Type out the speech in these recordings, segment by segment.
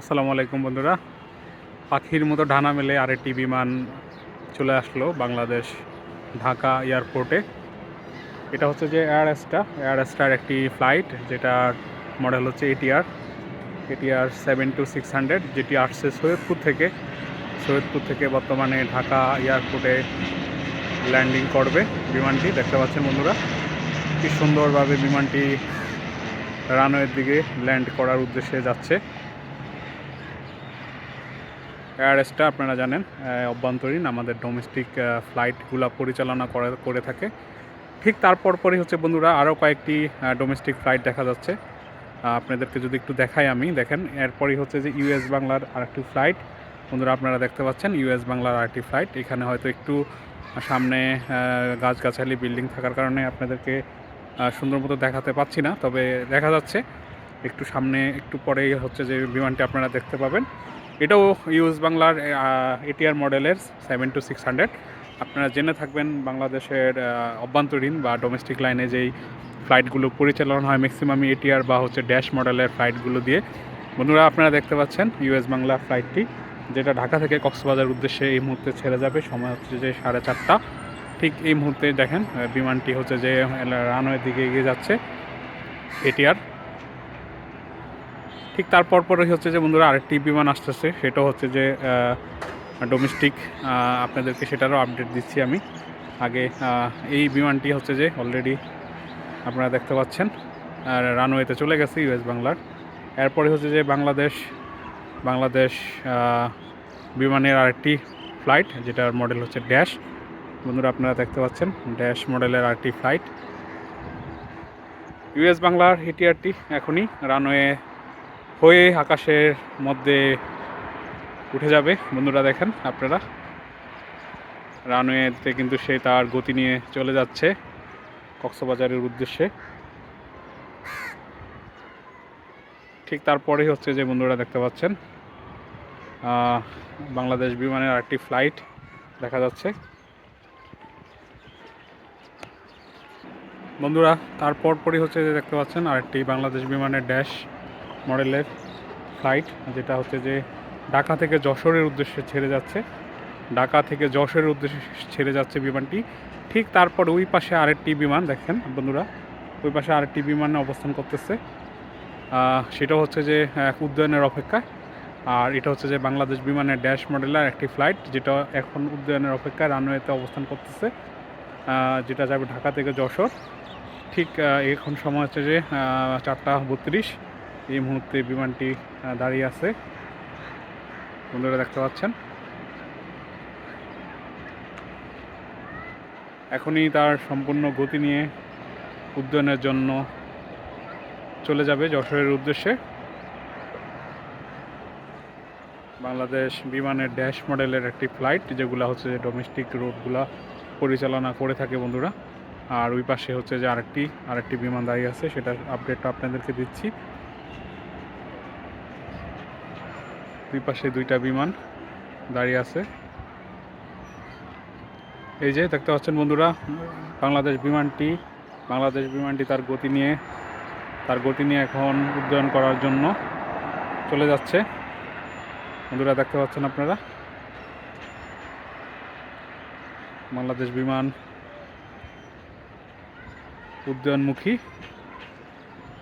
আসসালামু আলাইকুম বন্ধুরা। পাখির মতো ডানা মেলে আরেকটি বিমান চলে আসলো বাংলাদেশ ঢাকা এয়ারপোর্টে। এটা হচ্ছে যে এয়ার এসটা এয়ার এসটার একটি ফ্লাইট, যেটার মডেল হচ্ছে ATR ATR seven two six hundred যেটি আসছে সৈয়দপুর থেকে। সৈয়দপুর থেকে বর্তমানে ঢাকা এয়ারপোর্টে ল্যান্ডিং করবে বিমানটি। দেখতে পাচ্ছেন বন্ধুরা, কি সুন্দরভাবে বিমানটি রানওয়ের দিকে ল্যান্ড করার উদ্দেশ্যে যাচ্ছে। এয়ারএসটা আপনারা জানেন অভ্যন্তরীণ আমাদের ডোমেস্টিক ফ্লাইটগুলো পরিচালনা করে করে থাকে। ঠিক তারপর পরই হচ্ছে বন্ধুরা আরও কয়েকটি ডোমেস্টিক ফ্লাইট দেখা যাচ্ছে। আপনাদেরকে যদি একটু দেখাই আমি, দেখেন, এরপরই হচ্ছে যে ইউএস বাংলার আরেকটি ফ্লাইট বন্ধুরা আপনারা দেখতে পাচ্ছেন ইউএস বাংলার আরেকটি ফ্লাইট এখানে হয়তো একটু সামনে গাছগাছালি বিল্ডিং থাকার কারণে আপনাদেরকে সুন্দর মতো দেখাতে পাচ্ছি না। তবে দেখা যাচ্ছে, একটু সামনে, একটু পরেই হচ্ছে যে বিমানটি আপনারা দেখতে পাবেন। এটাও ইউএস বাংলার এটিআর মডেলের সেভেন টু সিক্স হান্ড্রেড আপনারা জেনে থাকবেন বাংলাদেশের অভ্যন্তরীণ বা ডোমেস্টিক লাইনে যেই ফ্লাইটগুলো পরিচালনা হয় ম্যাক্সিমামই এটিআর বা হচ্ছে ড্যাশ মডেলের ফ্লাইটগুলো দিয়ে। বন্ধুরা, আপনারা দেখতে পাচ্ছেন ইউএস বাংলা ফ্লাইটটি যেটা ঢাকা থেকে কক্সবাজার উদ্দেশ্যে এই মুহূর্তে ছেড়ে যাবে। সময় হচ্ছে যে সাড়ে চারটা। ঠিক এই মুহূর্তে দেখেন বিমানটি হচ্ছে যে রানওয়ের দিকে এগিয়ে যাচ্ছে এটিআর। ঠিক তারপর পরে হচ্ছে যে বন্ধুরা আরেকটি বিমান আসতেছে। সেটা হচ্ছে যে ডোমেস্টিক আপনাদেরকে সেটারও আপডেট দিচ্ছি আমি। আগে এই বিমানটি হচ্ছে যে অলরেডি আপনারা দেখতে পাচ্ছেন। আর রানওয়েতে চলে গেছে ইউএস বাংলার। এরপরে হচ্ছে যে বাংলাদেশ বাংলাদেশ বিমানের আরেকটি ফ্লাইট যেটার মডেল হচ্ছে ড্যাশ বন্ধুরা আপনারা দেখতে পাচ্ছেন ড্যাশ মডেলের আরেকটি ফ্লাইট ইউএস বাংলার এটিআরটি এখনই রানওয়ে হয়ে আকাশের মধ্যে উঠে যাবে। বন্ধুরা দেখেন আপনারা। রানওয়েতে কিন্তু সে তার গতি নিয়ে চলে যাচ্ছে কক্সবাজারের উদ্দেশ্যে। ঠিক তারপরেই হচ্ছে যে বন্ধুরা দেখতে পাচ্ছেন বাংলাদেশ বিমানের আরেকটি ফ্লাইট দেখা যাচ্ছে। বন্ধুরা, তারপর পরই হচ্ছে যে দেখতে পাচ্ছেন আরেকটি বাংলাদেশ বিমানের ড্যাশ মডেলের ফ্লাইট যেটা হচ্ছে যে ঢাকা থেকে যশোরের উদ্দেশ্যে ছেড়ে যাচ্ছে। ঢাকা থেকে যশোরের উদ্দেশ্যে ছেড়ে যাচ্ছে বিমানটি। ঠিক তারপর ওই পাশে আরেকটি বিমান, দেখেন বন্ধুরা, ওই পাশে আরেকটি বিমান অবস্থান করতেছে। সেটা হচ্ছে যে, এক উদ্যয়নের অপেক্ষায় আর এটা হচ্ছে যে বাংলাদেশ বিমানের ড্যাশ মডেলের একটি ফ্লাইট যেটা এখন উদ্যয়নের অপেক্ষায় রানওয়েতে অবস্থান করতেছে। যেটা যাবে ঢাকা থেকে যশোর। ঠিক এখন সময় হচ্ছে যে চারটা বত্রিশ। এই মুহূর্তে বিমানটি দাঁড়িয়ে আছে। বন্ধুরা দেখতে পাচ্ছেন? এখনই তার সম্পূর্ণ গতি নিয়ে উদ্যয়নের জন্য চলে যাবে যশোরের উদ্দেশ্যে। বাংলাদেশ বিমানের ড্যাশ মডেলের একটি ফ্লাইট, যেগুলো হচ্ছে যে ডোমেস্টিক রোডগুলা পরিচালনা করে থাকে বন্ধুরা। আর ওই পাশে হচ্ছে যে আরেকটি আরেকটি বিমান দাঁড়িয়ে আছে, সেটার আপডেটটা আপনাদেরকে দিচ্ছি। দুই পাশে দুইটা বিমান দাঁড়িয়ে আছে। এই যে দেখতে পাচ্ছেন বন্ধুরা, বাংলাদেশ বিমানটি বাংলাদেশ বিমানটি তার গতি নিয়ে, তার গতি নিয়ে এখন উড্ডয়ন করার জন্য চলে যাচ্ছে। বন্ধুরা, দেখতে পাচ্ছেন আপনারা? বাংলাদেশ বিমান উদ্যয়নমুখী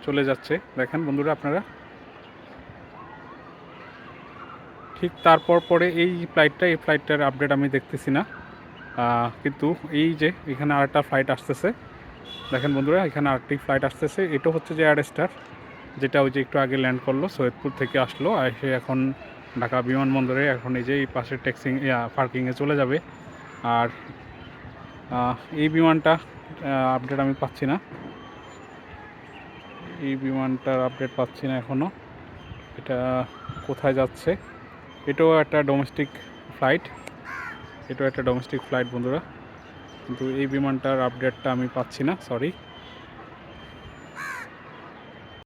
চলে যাচ্ছে। দেখেন বন্ধুরা আপনারা? ঠিক তারপর পরে এই ফ্লাইটটা এই ফ্লাইটটার আপডেট আমি দেখতেছি না। কিন্তু এই যে এখানে আরেকটা ফ্লাইট আসতেছে। দেখেন বন্ধুরা, এখানে আরেকটি ফ্লাইট আসতেছে। এটা হচ্ছে যে এয়ার স্টার যেটা ওই যে একটু আগে ল্যান্ড করল, সৈয়দপুর থেকে আসলো। আর সে এখন ঢাকা বিমানবন্দরে এখন এই যে এই পাশে ট্যাক্সিং পার্কিংয়ে চলে যাবে। আর এই বিমানটা আপডেট আমি পাচ্ছি না। এই বিমানটার আপডেট পাচ্ছি না এখনও এটা কোথায় যাচ্ছে? এটাও একটা ডোমেস্টিক ফ্লাইট এটাও একটা ডোমেস্টিক ফ্লাইট বন্ধুরা। কিন্তু এই বিমানটার আপডেটটা আমি পাচ্ছি না সরি